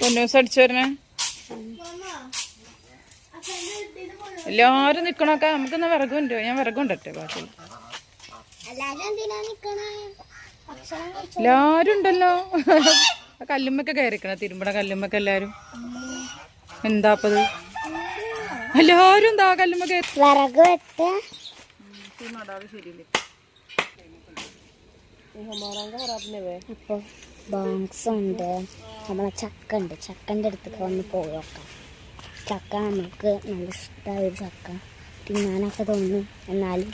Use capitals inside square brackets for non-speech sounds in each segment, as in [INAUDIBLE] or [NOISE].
പൊന്നൂസ് അടിച്ചു വരണേ. എല്ലാരും നിക്കണൊക്കെ? നമുക്ക് എന്നാ വിറകുണ്ടോ ഞാൻ വിറകുണ്ടട്ടെ ബാക്കി എല്ലാരും ഉണ്ടല്ലോ. കല്ലുമ്മൊക്കെ കയറിക്കണ തിരുമ്പട കല്ലുമ്മൊക്കെ എല്ലാരും. എന്താപ്പത് എല്ലാരും എന്താ കല്ലുമ്മ കയറി വിറക് വെട്ട്. അപ്പൊ ബോങ്സ് ഉണ്ട്. നമ്മളെ ചക്ക ഉണ്ട്. ചക്കന്റെ അടുത്തൊക്കെ വന്ന് പോയി നോക്കാം. ചക്ക നമുക്ക് നല്ല ഇഷ്ടമായ ഒരു ചക്ക. തിന്നാനൊക്കെ തോന്നും. എന്നാലും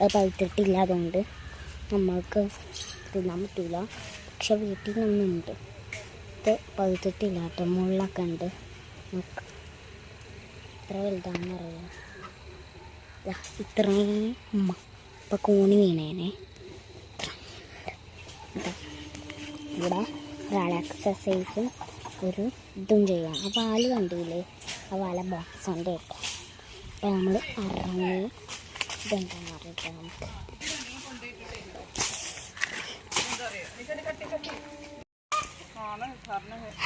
അത് പഴുത്തിട്ടില്ല അതുകൊണ്ട് നമ്മൾക്ക് തിന്നാൻ പറ്റില്ല പക്ഷെ വീട്ടിൽ നിന്നുണ്ട്. ഇത് പഴുത്തിട്ടില്ല കേട്ടോ. മുള്ളൊക്കെ ഉണ്ട്. നമുക്ക് എത്ര വലുതാണെന്ന് അറിയാം. ഇത്രയും ഉമ്മ. ഇപ്പം കൂണി വീണേനെ. ഇതാ. ഇവിടെ ഒരാൾ എക്സസൈസും ഒരു ഇതും ചെയ്യാം. ആ പാൽ കണ്ടില്ലേ? ആ പാല ബോക്സ് കൊണ്ട് വെക്കാം അപ്പം നമ്മൾ ഇറങ്ങി ഇതെന്താണെന്ന് അറിയില്ല നമുക്ക്.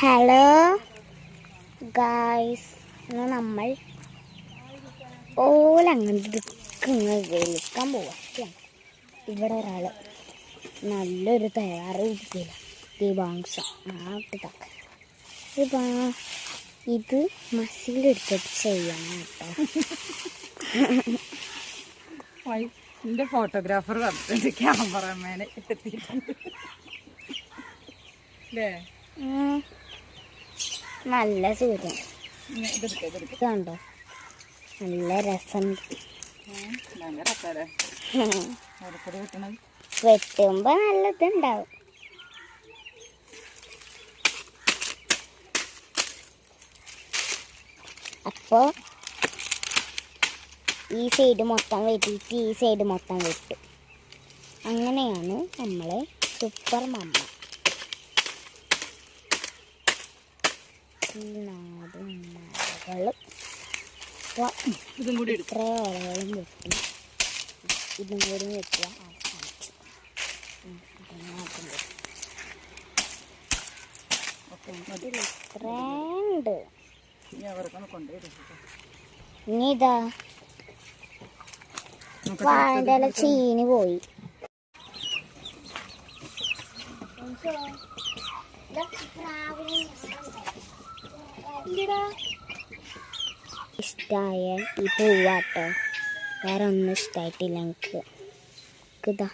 ഹലോ ഗായ്സ് ഇന്ന് നമ്മൾ ഓലങ്ങോട്ട് വിളിക്കാൻ പോവാ. ഇവിടെ ഒരാൾ നല്ലൊരു തയ്യാറ് ഇരിക്കില്ല ദീപാംശ നാട്ടിട്ടൊക്കെ ഇതാ ഇത്. മസിലെടുത്തിട്ട് ചെയ്യണം കേട്ടോ. എന്റെ ഫോട്ടോഗ്രാഫർ പറഞ്ഞിട്ടുണ്ട് ക്യാമറമാനെ എത്തിയിട്ടുണ്ട്. അല്ലേ ഉം. നല്ല സൂര്യൻ ഇതുണ്ടോ? നല്ല രസം. നല്ല ഓരോരുത്തർ കിട്ടണത്. വെട്ടുമ്പോ നല്ലതുണ്ടാവും. അപ്പോ ഈ സൈഡ് മൊത്തം വെട്ടിയിട്ട് ഈ സൈഡ് മൊത്തം വെട്ടും. അങ്ങനെയാണ് നമ്മൾ സൂപ്പർ മമ്മ. ഈ നാടും മലകളും അപ്പോൾ ഇതും കൂടി എടുക്കാം വെട്ടി. ഇതും കൂടി വെക്കുക ഇതാ വാഴന്റെ ചീനി പോയി. ഇഷ്ടായ ഈ പൂവാട്ടോ. വേറെ ഒന്നും ഇഷ്ടായിട്ടില്ല എനിക്ക്. ഇതാ.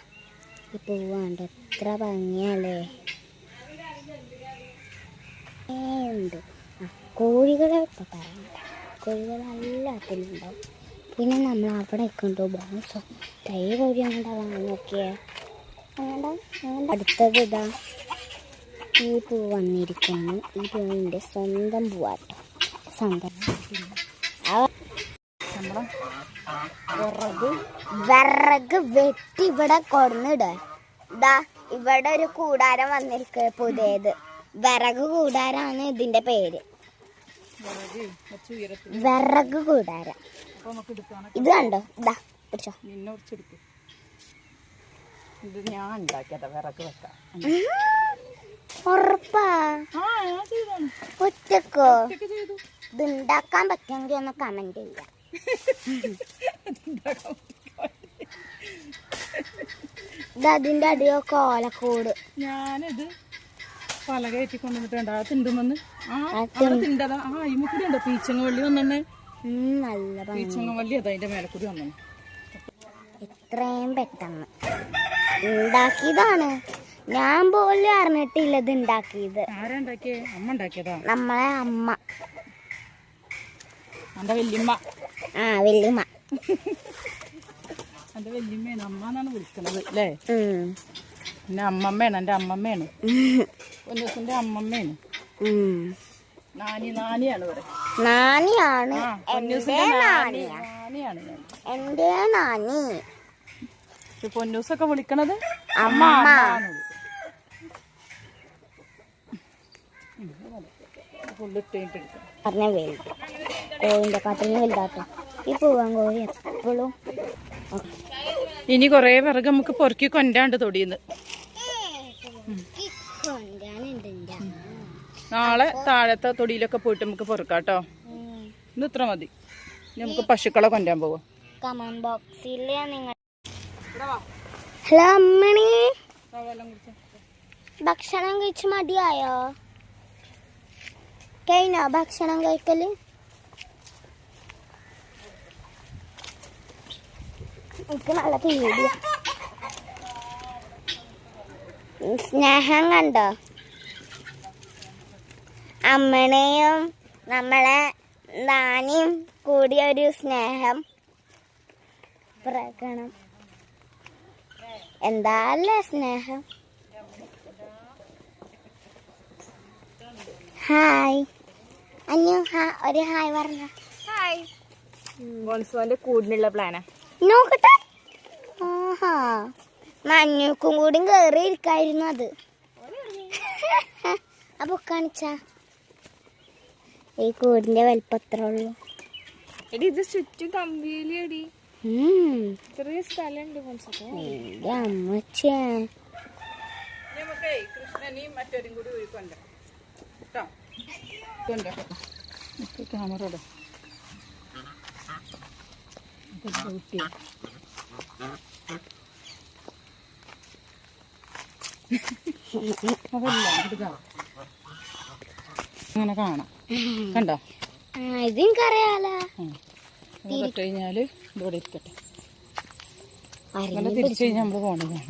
ഈ പൂവാണ്ട്. എത്ര ഭംഗിയല്ലേ. ഉണ്ട്. കോഴികളെ ഇപ്പം പറയണ്ട ഉണ്ടാവും പിന്നെ നമ്മൾ അവിടെ കൊണ്ടു ബോൺസോ തൈ കോഴി അങ്ങോട്ടാ വാങ്ങി അങ്ങോട്ടാ അങ്ങോട്ട് അടുത്തത് ഇതാ. ഈ പൂ വന്നിരിക്കുന്നു. ഈ പൂവിന്റെ സ്വന്തം പൂവാട്ടോ. സ്വന്തം വിറക് വിറക് വെട്ടി ഇവിടെ കൊടുന്നിട. ഇതാ ഇവിടെ ഒരു കൂടാരം വന്നിരിക്ക പുതിയത്. വിറക് കൂടാരാണ് ഇതിന്റെ പേര്. വിറക് കൂടാരം. ഇത് കണ്ടോ? ഇതാ പിടിച്ചോ. നിന്നെ കുറച്ചെടുക്കും ഇത് ഞാൻ ഉണ്ടാക്കിയതാ വിറക് വെക്കാം ഉറപ്പാ. ആ ഞാൻ ചെയ്താണ് ഒറ്റക്കോ? ഇത് ഉണ്ടാക്കാൻ പറ്റുമെങ്കിൽ ഒന്ന് കമന്റ് ചെയ്യാം. [LAUGHS] ഇത് അതിന്റെ അടിയൊക്കെ ഓലക്കൂട്. ഞാനിത് പല കയറ്റി കൊണ്ടുവന്നിട്ടുണ്ട് ആ തിണ്ടുമെന്ന് അവിടെ തിണ്ടതാ. ആ ഇമ്മ കൂടി ഉണ്ടോ? പീച്ചങ്ങ വള്ളി വന്നെ നല്ല പീച്ചങ്ങ വള്ളി അതാ അതിന്റെ മേലെ കൂടി വന്നു ഇത്രയും പെട്ടെന്ന്. ഉണ്ടാക്കിയതാണ്. ഞാൻ പോലും അറിഞ്ഞിട്ടില്ല ഇത് ഉണ്ടാക്കിയത്. ആരാ ഉണ്ടാക്കിയേ? അമ്മ ഉണ്ടാക്കിയതാ. നമ്മളെ അമ്മ. എന്റെ വല്യമ്മ. ആ വല്യമ്മ. [LAUGHS] എന്റെ വല്യമ്മയാണ് അമ്മ എന്നാണ് വിളിക്കുന്നത് അല്ലേ? ഉം. എന്റെ അമ്മമ്മയാണ് എന്റെ അമ്മമ്മയാണ്. [LAUGHS] ഒരു അമ്മമ്മയാണ്. നാനി നാനിയാണ് ഇവിടെ. നാനിയാണ്. നാനിയാണ് എന്റെ നാനി. പൊന്നൂസൊക്കെ വിളിക്കണത്? അമ്മ. പറഞ്ഞ വേണ്ട കാട്ടിന് വലുതാട്ടോ ഈ പൂവൻ കോഴി എപ്പോഴും. ഇനി കൊറേ വിറക് നമുക്ക് പൊറുക്കി കൊണ്ടാണ്ട് തൊടിയുന്നു. നാളെ താഴത്തെ തൊടിയിലൊക്കെ പോയിട്ട് നമുക്ക് പൊറുക്കാട്ടോ. ഇന്ന് ഇത്ര മതി. നമുക്ക് പശുക്കളെ കൊണ്ടാൻ പോവാം. കമന്റ് ബോക്സിൽ നിങ്ങൾ ഹലോ അമ്മണി. ഭക്ഷണം കഴിച്ച് മതിയായോ കഴിഞ്ഞോ ഭക്ഷണം കഴിക്കൽ? എനിക്ക് നല്ല പേടിയ. സ്നേഹം കണ്ടോ? അമ്മനെയും നമ്മളെ നാനിയും കൂടിയ ഒരു സ്നേഹം. പ്രകണം എന്താല്ലേ സ്നേഹം? ഹായ്. അയ്യോ ഹാ ഒരു ഹായ് പറഞ്ഞ. ഹായ്. ബോൺസുവാന്റെ കൂടിനുള്ള പ്ലാനാ. നോക്കട്ടെ. ആഹാ. മഞ്ഞക്കും കൂടി കയറി ഇരിക്കായിരുന്നു അത്. [LAUGHS] അപ്പൊ കാണിച്ച. ഈ കൂടിന്റെ വലിപ്പത്ര ഉള്ളു. ഇത് ചുറ്റും കമ്പിയിലടി. ഉം. ചെറിയ സ്ഥലമുണ്ട് എന്റെ അമ്മച്ചേ. നമുക്ക് കൃഷ്ണനെയും മറ്റൊരും കൂടി ഒഴുക്കൊണ്ട കേട്ടോ? കൊണ്ടോ ക്യാമറ അങ്ങനെ കാണാം. കണ്ടോ? ആ ഇത് എനിക്കറിയാലോ അത് തൊട്ട് കഴിഞ്ഞാൽ ഇവിടെ ഇരിക്കട്ടെ. അങ്ങനെ തിരിച്ചു കഴിഞ്ഞാൽ നമ്മൾ പോണതാണ്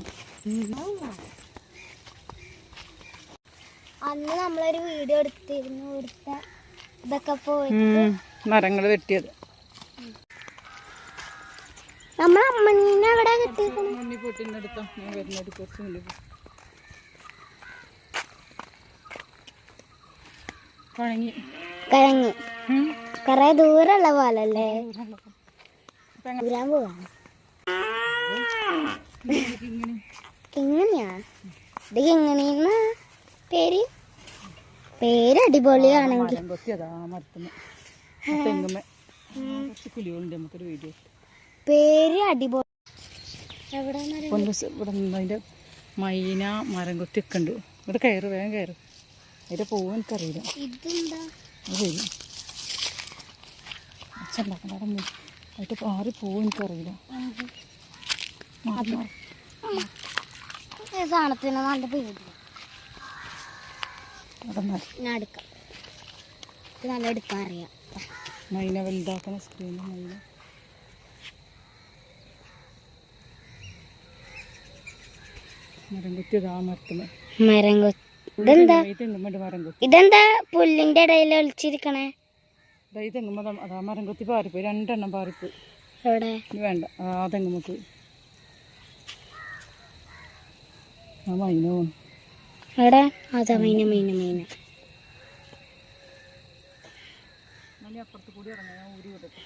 അന്ന് നമ്മളൊരു വീഡിയോ എടുത്തിരുന്നു ഇവിടുത്തെ ഇതൊക്കെ പോയി മരങ്ങൾ വെട്ടിയത്. നമ്മളെ അമ്മനീനെ അവിടെ കിട്ടിയിരിക്കണം മുന്നിൽ പൊട്ടിന്നെടുത്തോ ഞാൻ വരുന്നത് കുറച്ച് മുന്നിൽ പോ. കുഴങ്ങി. കിഴങ്ങ്. ഉം. കൊറേ ദൂരമുള്ള പോലല്ലേ? ഇങ്ങനെ. എങ്ങനെയാ ഇത് എങ്ങനെയെന്ന പേര്? പേര് അടിപൊളിയാണെങ്കിൽ തെങ്ങുമ്മ. കുറച്ച് നമുക്കൊരു വീഡിയോ പേര് അടിപൊളി. ഇവിടെ അതിന്റെ മൈന മരം കുത്തി കണ്ടു ഉണ്ട്. ഇവിടെ കയറ് വേഗം കയറ്. അതിന്റെ പൂവ് എനിക്കറിയില്ല. അച്ഛണ്ടാക്കണ്ട അതിന്റെ ആറ് പൂവ് എനിക്കറിയില്ല. സാധനത്തിന് നല്ല ഇത് നല്ല എടുക്കാൻ അറിയാം. മൈന വലുതാക്കണ സ്ക്രീനിൽ മൈന. മരം ഇതെന്താ? ഇതെന്താ പുല്ലിന്റെ ഇടയിൽ ഒളിച്ചിരിക്കണേ? മരം കുത്തി പാറിപ്പോയി. രണ്ടെണ്ണം പാറിപ്പോയി. എവിടെ? വേണ്ട. ആ ആ മൈനോ പോന്നു. എവിടെ? അതാ മൈന മൈന മീന.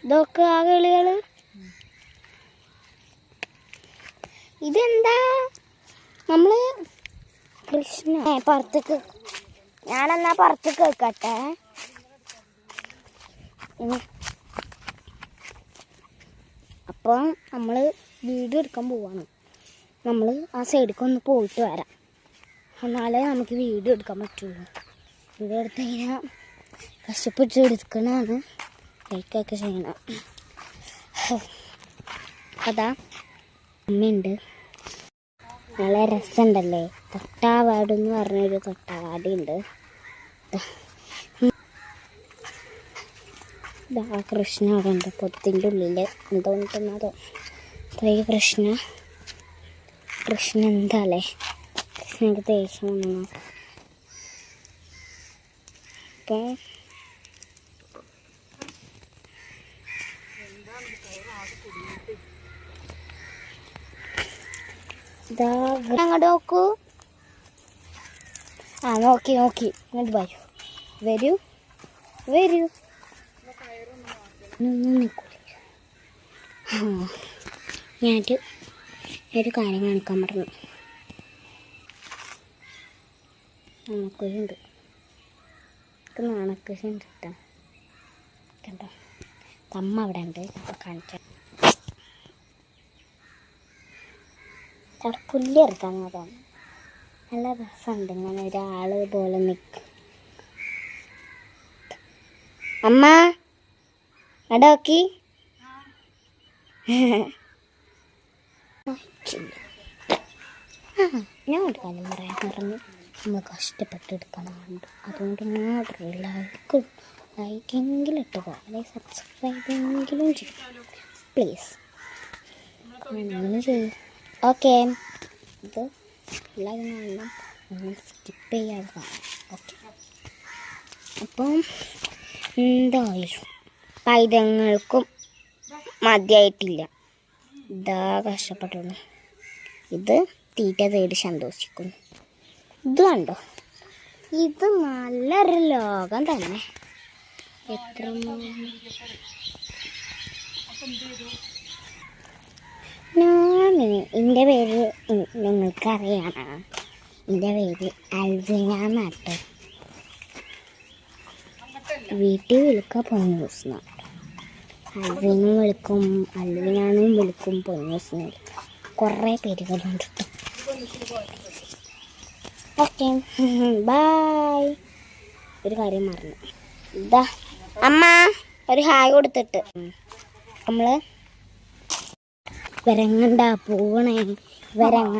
ഇതൊക്കെ ആ കിളികൾ? ഇതെന്താ? നമ്മൾ കൃഷ്ണ പുറത്തേക്ക്. ഞാനെന്നാ പുറത്തേക്ക് വെക്കട്ടെ? അപ്പോൾ അപ്പൊ നമ്മൾ വീഡിയോ എടുക്കാൻ പോവാണ്. നമ്മൾ ആ സൈഡിലേക്ക് ഒന്ന് പോയിട്ട് വരാം. എന്നാലേ നമുക്ക് വീഡിയോ എടുക്കാൻ പറ്റുള്ളൂ. വീഡിയോ എടുത്ത് കഴിഞ്ഞാൽ കഷ്ടപ്പെട്ട് എടുക്കണതാണ് ലൈക്കൊക്കെ ചെയ്യണം. അതാ. അമ്മയുണ്ട് നല്ല രസമുണ്ടല്ലേ തൊട്ടാവാട് എന്ന് പറഞ്ഞൊരു തൊട്ടാവാടി ഉണ്ട് ഇതാ കൃഷ്ണ അവിടെ പൊത്തിന്റെ ഉള്ളിൽ എന്തോ കൃഷ്ണ അപ്പോൾ ഈ കൃഷ്ണ. കൃഷ്ണ എന്താല്ലേ കൃഷ്ണക്ക് ദേഷ്യം വന്നു അപ്പോൾ ഇവിടെ അങ്ങോട്ട് നോക്കൂ. ആ നോക്കി നോക്കി. ഇങ്ങോട്ട് വരൂ. വരൂ. വരൂ. ഞാനൊരു ഒരു കാര്യം കാണിക്കാൻ പറഞ്ഞു നാണക്കുരുണ്ട് എനിക്ക് നാണക്കുശുണ്ട് കേട്ടോ. കണ്ടോ? തമ്മ അവിടെ ഉണ്ട്. അപ്പോൾ അവിടെ പുല്ല് ഇറക്കാൻ തോന്നുന്നു നല്ല രസമുണ്ട് ഇങ്ങനെ ഒരാൾ പോലെ നിൽക്കും അമ്മ അടോക്കി ഞാൻ ഒരു കാര്യം പറയാൻ പറഞ്ഞു നമ്മൾ കഷ്ടപ്പെട്ടെടുക്കണമുണ്ട് അതുകൊണ്ട് മാത്രമേ ലൈക്കും ലൈക്കെങ്കിലും ഇട്ട് പോകാം അല്ലെങ്കിൽ സബ്സ്ക്രൈബെങ്കിലും ചെയ്യും. പ്ലീസ് അങ്ങനെ ചെയ്യും. ഓക്കെ. ഇത് കാണണം നിങ്ങൾ സ്കിപ്പ് ചെയ്യാതെ കാണാം ഓക്കെ. അപ്പം എന്തായാലും പൈതങ്ങൾക്കും മതിയായിട്ടില്ല. ഇതാ കഷ്ടപ്പെട്ടുള്ളൂ ഇത് തീറ്റ തേടി സന്തോഷിക്കുന്നു. ഇത് കണ്ടോ? ഇത് നല്ലൊരു ലോകം തന്നെ. എത്ര ഞാൻ എന്റെ പേര് നിങ്ങൾക്കറിയാണ് എന്റെ പേര് അൽസിന എന്നാട്ടോ. വീട്ടിൽ വിളിക്കുക പൊന്നൂസ് എന്നാട്ടോ അൽവിനും വിളിക്കും അൽവിനാനും വിളിക്കും പൊന്നൂസിനും വിളിക്കും കുറേ പേരുകളുണ്ട് ഓക്കെ. ബായ്. ഒരു കാര്യം മറന്നു. ഇതാ അമ്മ ഒരു ഹായ് കൊടുത്തിട്ട്. നമ്മൾ വരങ്ങണ്ട പോവണേ വരങ്ങ